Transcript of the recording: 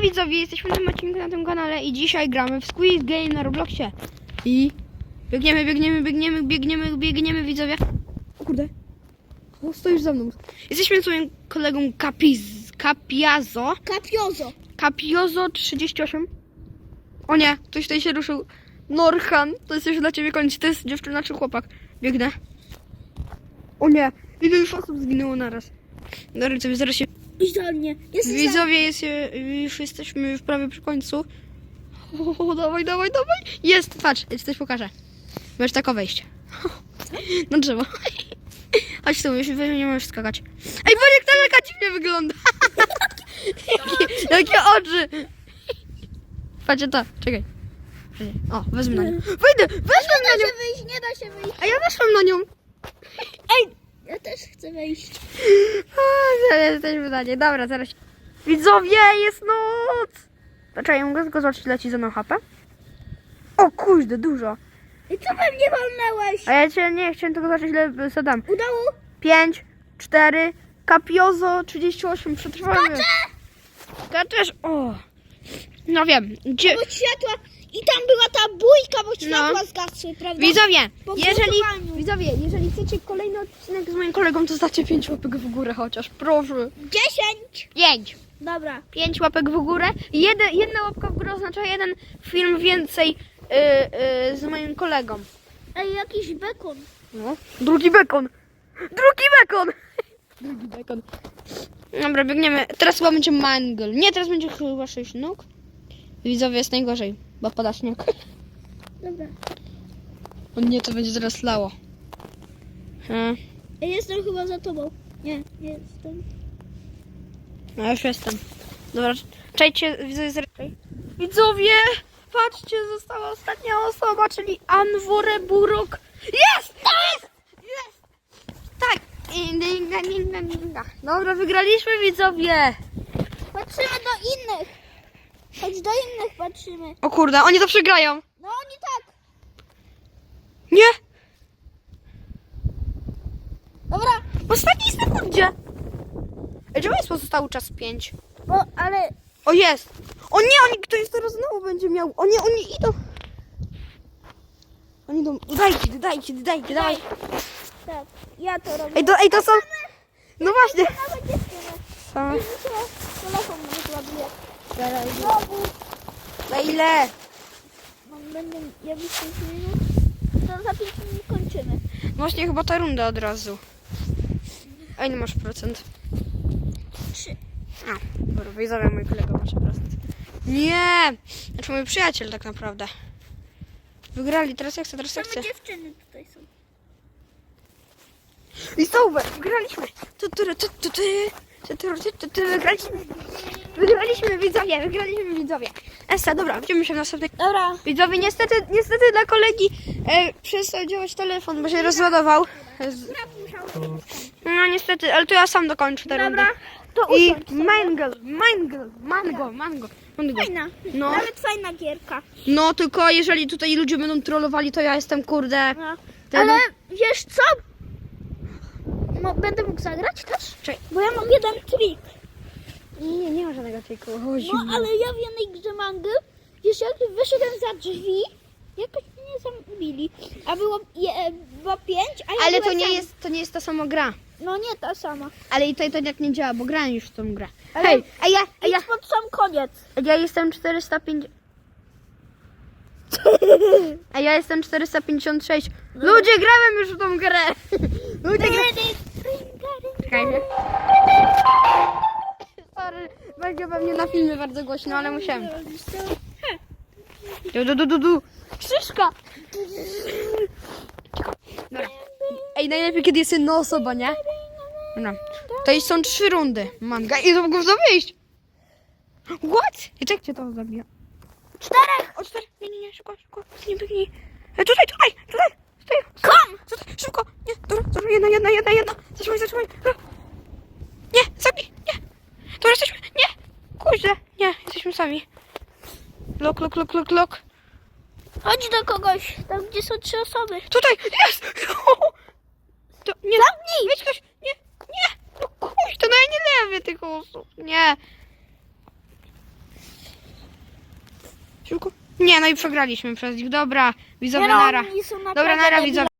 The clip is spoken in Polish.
widzowie, jesteśmy w tym odcinku na tym kanale i dzisiaj gramy w Squid Game na Robloxie. I biegniemy, biegniemy, biegniemy, biegniemy, biegniemy widzowie. O kurde. O, stoisz za mną. Jesteśmy z moim kolegą Capiz, Capiazo. Kapiozo. Capiozo 38. O nie, ktoś tutaj się ruszył. Norhan, to jest już dla ciebie koniec. To jest dziewczyna czy chłopak? Biegnę. O nie, ile już osób zginęło naraz. Dobra, widzowie, zaraz się Idź do mnie. Widzowie, jest, już jesteśmy już prawie przy końcu. O, dawaj, dawaj, dawaj. Jest, patrz, ja ci coś pokażę. Możesz tak wejść. Na drzewo. Chodź tu, już nie możesz skakać. Ej, bo jak ta leka dziwnie wygląda. jakie, oczy. Patrzcie to, czekaj. O, wezmę na nią. Wejdę, weszłam Nie na da nią. się wyjść, nie da się wyjść. A ja weszłam na nią. Ej, ja też chcę wejść. O, zaraz jesteśmy na nie. Dobra, zaraz. Widzowie, jest noc! Dlaczego mogę tylko zobaczyć, ile ci za mną HP? O kurde, dużo. I co we mnie walnęłeś? A ja cię nie chciałem tylko zobaczyć, ile zadam. Udało? 5, 4, Capiozo 38, przetrwamy. Skaczę! Skaczesz? O! No wiem, gdzie... Światła... I tam była ta bójka, bo światła No. zgasły, prawda? Widzowie, Po jeżeli, głosowaniu. widzowie, jeżeli chcecie kolejny odcinek z moim kolegą, to zdajcie 5 łapek w górę chociaż, proszę. Dziesięć. 5. Dobra. 5 łapek w górę. Jedy, jedna łapka w górę oznacza jeden film więcej yy, yy, z moim kolegą. Ej, jakiś bekon. No. Drugi bekon. Drugi bekon. Drugi bekon. Dobra, biegniemy. Teraz chyba będzie mangle. Nie, teraz będzie chyba 6 nóg. Widzowie jest najgorzej, bo pada śnieg. Dobra. O nie, to będzie teraz lało. Hmm. Ej, jestem chyba za tobą. Nie, nie jestem. No już jestem. Dobra, czekajcie, widzowie, zaraz- Widzowie, patrzcie, została ostatnia osoba, czyli Anwore Burok. Jest! Jest! Jest! Tak. Dobra, wygraliśmy, widzowie. Patrzymy do innych. Chodź do innych patrzymy. O kurde, oni to przegrają. No oni tak. Nie? Dobra, W ostatniej sekundzie. Ej, Czemu jest pozostały czas 5? bo ale O, jest. O nie, oni, ktoś teraz znowu będzie miał. O nie, oni idą. Oni idą. Dajcie, dajcie, dajcie, dawaj. tak, ja to robię. Ej, to, ej, to są... No właśnie. Się telefon ładuje. Znowu. Na ile? Mam będę, już 5 minut, to za 5 minut kończymy. Właśnie chyba ta runda od razu. A ile masz procent? 3. A, dobra, widzowie, mój kolega masz procent. Nie! Znaczy mój przyjaciel tak naprawdę. Wygrali, teraz ja chcę, teraz ja chcę. Dziewczyny tutaj są. I super, wygraliśmy. Tu, tu, tu, tu, tu, tu, Wygraliśmy. Wygraliśmy, widzowie, wygraliśmy, widzowie. Esa, dobra, widzimy się w następnej... Dobra. Widzowie, niestety, niestety dla kolegi e, przestał działać telefon, bo się rozładował. Z- No niestety, ale to ja sam dokończę tę rundę. To I usiądź sobie. mango, mango, mango, mango, mango. Fajna. No. Nawet fajna gierka. No tylko jeżeli tutaj ludzie będą trollowali, to ja jestem kurde. No. Ten- Ale wiesz co? No, będę mógł zagrać też? Bo ja mam jeden trik. Nie, nie ma żadnego triku. No, ale ja w jednej grze mangy, wiesz jak wyszedłem za drzwi, jakoś mnie zabili. A było, je, było pięć, a ja Ale to byłem nie sam. jest, to nie jest ta sama gra. No nie ta sama. Ale i to, to tak nie działa, bo grałem już w tą grę. Ale- Hej, a ja, a ja, Idź pod sam koniec. ja jestem 450. A ja jestem 456. Ludzie, grałem już w tą grę. Ludzie, gra... Czekajcie. Sorry, będzie pewnie na filmie bardzo głośno, ale musiałem. Du, du, du, du, du. Krzyżka! Dobra. Ej, najlepiej kiedy jest jedna osoba, nie? Dobra. To są trzy rundy. Manga. I to mogą wyjść. What? I cię to zabija? Czterech! O, cztery. Nie, nie, nie, szybko, szybko. Nie biegnij. E, tutaj, tutaj, tutaj. Tutaj. Kom! Tutaj, szybko. Nie, dobra, dobra, jedna, jedna, jedna, jedna. Zatrzymaj, zatrzymaj. Nie, zabij, nie. Dobra, jesteśmy, nie. Kurde, nie, jesteśmy sami. Lok, lok, lok, lok, lok. Chodź do kogoś, tam gdzie są trzy osoby. Tutaj, jest! To, nie, Zamknij! Weź ktoś, nie, nie, no kurde, no ja nie lewię tych osób, nie. Szybko. Nie, no i przegraliśmy przez nich. Dobra, widzowie, nara. oni są Dobra, naprawdę nara, widzowie.